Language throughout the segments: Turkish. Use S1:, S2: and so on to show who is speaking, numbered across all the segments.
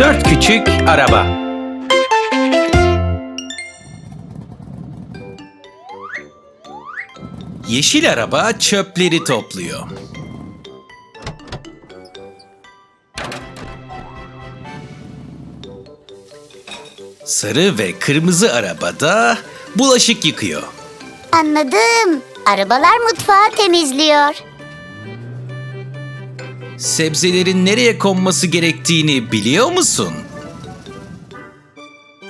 S1: Dört küçük araba. Yeşil araba çöpleri topluyor. Sarı ve kırmızı araba da bulaşık yıkıyor.
S2: Anladım. Arabalar mutfağı temizliyor.
S1: Sebzelerin nereye konması gerektiğini biliyor musun?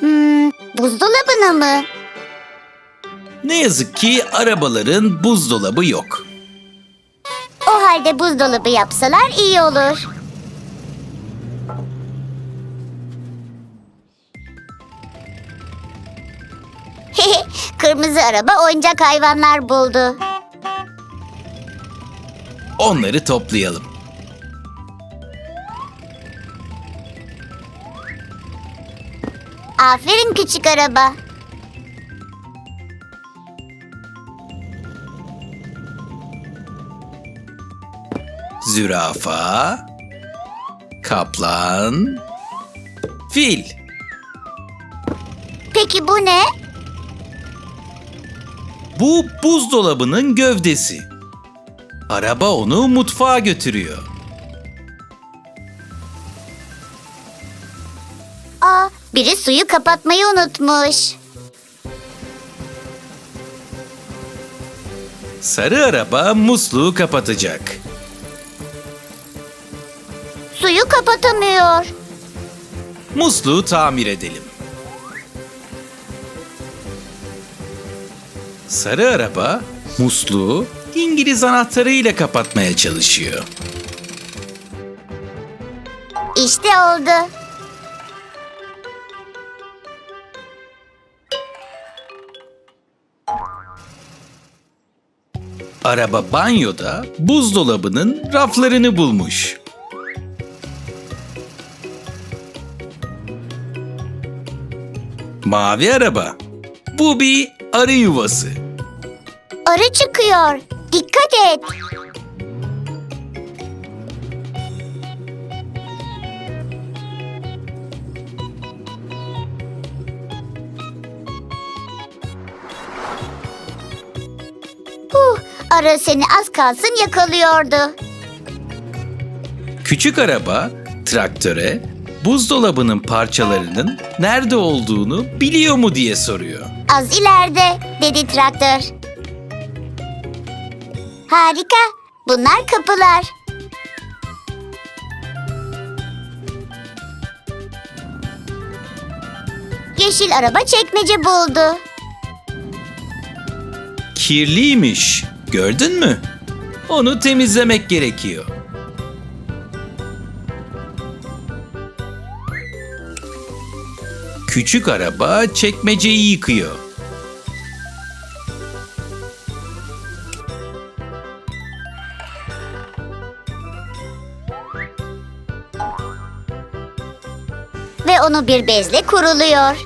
S2: Hmm, buzdolabına mı?
S1: Ne yazık ki arabaların buzdolabı yok.
S2: O halde buzdolabı yapsalar iyi olur. Kırmızı araba oyuncak hayvanlar buldu.
S1: Onları toplayalım.
S2: Aferin küçük araba.
S1: Zürafa, kaplan, fil.
S2: Peki bu ne?
S1: Bu buzdolabının gövdesi. Araba onu mutfağa götürüyor.
S2: Aa, biri suyu kapatmayı unutmuş.
S1: Sarı araba musluğu kapatacak.
S2: Suyu kapatamıyor.
S1: Musluğu tamir edelim. Sarı araba musluğu İngiliz anahtarıyla kapatmaya çalışıyor.
S2: İşte oldu.
S1: Araba banyoda buzdolabının raflarını bulmuş. Mavi araba. Bu bir arı yuvası.
S2: Arı çıkıyor. Dikkat et. Arı seni az kalsın yakalıyordu.
S1: Küçük araba traktöre buzdolabının parçalarının nerede olduğunu biliyor mu diye soruyor.
S2: Az ileride dedi traktör. Harika. Bunlar kapılar. Yeşil araba çekmece buldu.
S1: Kirliymiş. Gördün mü? Onu temizlemek gerekiyor. Küçük araba çekmeceyi yıkıyor.
S2: ve onu bir bezle kuruluyor.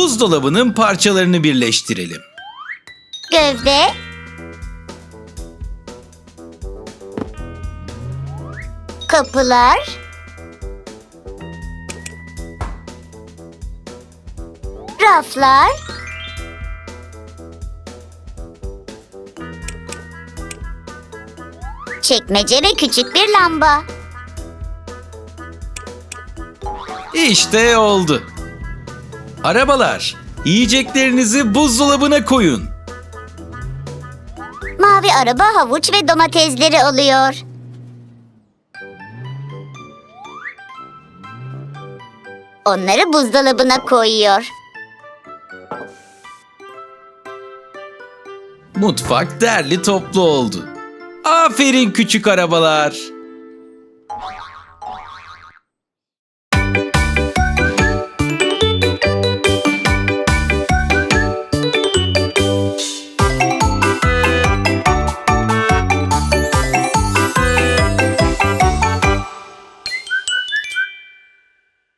S1: Buzdolabının parçalarını birleştirelim.
S2: Gövde, kapılar, raflar, çekmece ve küçük bir lamba.
S1: İşte oldu. Arabalar, yiyeceklerinizi buzdolabına koyun.
S2: Mavi araba havuç ve domatesleri alıyor. Onları buzdolabına koyuyor.
S1: Mutfak derli toplu oldu. Aferin küçük arabalar.